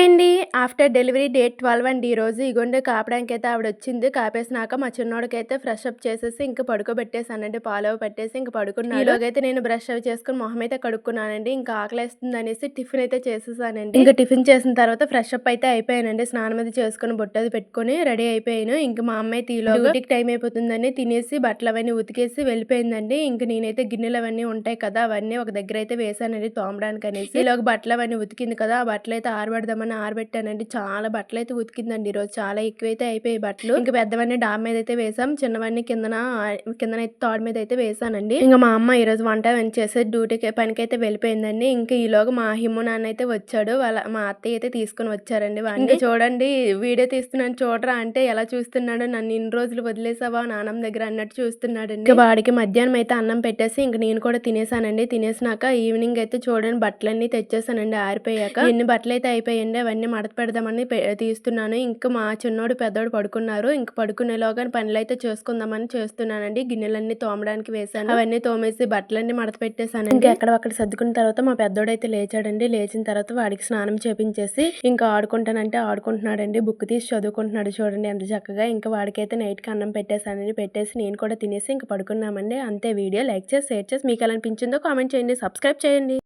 Hi అండి after delivery date twelve అండి ఈరోజు ఇగోండి కాపడానికి అయితే ఆవిడ వచ్చింది కాపేసినాక మా చిన్నోడికి అయితే ఫ్రెష్ అప్ చేసేసి ఇంకా పడుకోబెట్టేసానండి పాలు పెట్టేసి ఇంకా పడుకున్నాను. ఈలోగైతే నేను బ్రష్ అవి చేసుకుని మొహం అయితే కడుక్కున్నానండి. ఇంకా ఆకలేస్తుంది అనేసి టిఫిన్ అయితే చేసేసానండి. ఇంకా టిఫిన్ చేసిన తర్వాత ఫ్రెష్ అప్ అయితే అయిపోయానండి. స్నానం అది చేసుకుని బొట్టది పెట్టుకొని రెడీ అయిపోయాను. ఇంకా మా అమ్మాయి తీలో డ్యూటీకి టైం అయిపోతుందని తినేసి బట్టలు అవన్నీ ఉతికేసి వెళ్ళిపోయిందండి. ఇంకా నేనైతే గిన్నెలు అవన్నీ ఉంటాయి కదా అవన్నీ ఒక దగ్గర అయితే వేసానండి తోమడానికి అనేసి ఈలోగా బట్టలు అవన్నీ ఉతికింది కదా ఆ బట్టలు అయితే ఆరబెడదామని ఆరబెట్టానండి చాలా బట్టలు అయితే ఉతికిందండి ఈరోజు. చాలా ఎక్కువైతే అయిపోయాయి బట్టలు. ఇంకా పెద్దవన్నీ డాబ్ మీద అయితే వేసాం చిన్నవన్నీ కిందన కిందన అయితే తాడు మీద అయితే వేసానండి ఇంకా మా అమ్మ ఈ రోజు వంట అవన్నీ చేసే డ్యూటీకి పనికి అయితే వెళ్ళిపోయిందండి. ఇంకా ఈలోగా మా హిమ్ము నాన్న అయితే వచ్చాడు. వాళ్ళ మా అత్తయ్య అయితే తీసుకొని వచ్చారండి వాడిని. చూడండి వీడియో తీస్తున్నాను చూడరా అంటే ఎలా చూస్తున్నాడు నన్ను ఇన్ని రోజులు వదిలేసావా నాన్నం దగ్గర అన్నట్టు చూస్తున్నాడండి. ఇంకా వాడికి మధ్యాహ్నం అయితే అన్నం పెట్టేసి ఇంక నేను కూడా తినేసానండి. తినేసినాక ఈవినింగ్ అయితే చూడండి బట్టలన్నీ తెచ్చేసానండి ఆరిపోయాక. ఎన్ని బట్టలు అయితే అయిపోయాయండి అవన్నీ మడత పెడదామని తీస్తున్నాను. ఇంకా మా చిన్నోడు పెద్దోడు పడుకున్నారు. ఇంకా పడుకునేలోగా పనులు అయితే చేసుకుందామని చేస్తున్నానండి. గిన్నెలన్నీ తోమడానికి వేసాను అవన్నీ తోమేసి బట్టలన్నీ మడత పెట్టేశాను ఇంకా ఎక్కడక్కడ సర్దుకున్న తర్వాత మా పెద్దోడు అయితే లేచాడండి. లేచిన తర్వాత వాడికి స్నానం చేపించేసి ఇంకా ఆడుకుంటానంటే ఆడుకుంటున్నాడండి. బుక్ తీసి చదువుకుంటున్నాడు చూడండి ఎంత చక్కగా. ఇంకా వాడికైతే నైట్కి అన్నం పెట్టేశానండి. పెట్టేసి నేను కూడా తినేసి ఇంకా పడుకున్నామండి. అంతే వీడియో లైక్ చేసి షేర్ చేసి మీకు ఎలా అనిపించిందో కామెంట్ చేయండి. సబ్స్క్రైబ్ చేయండి.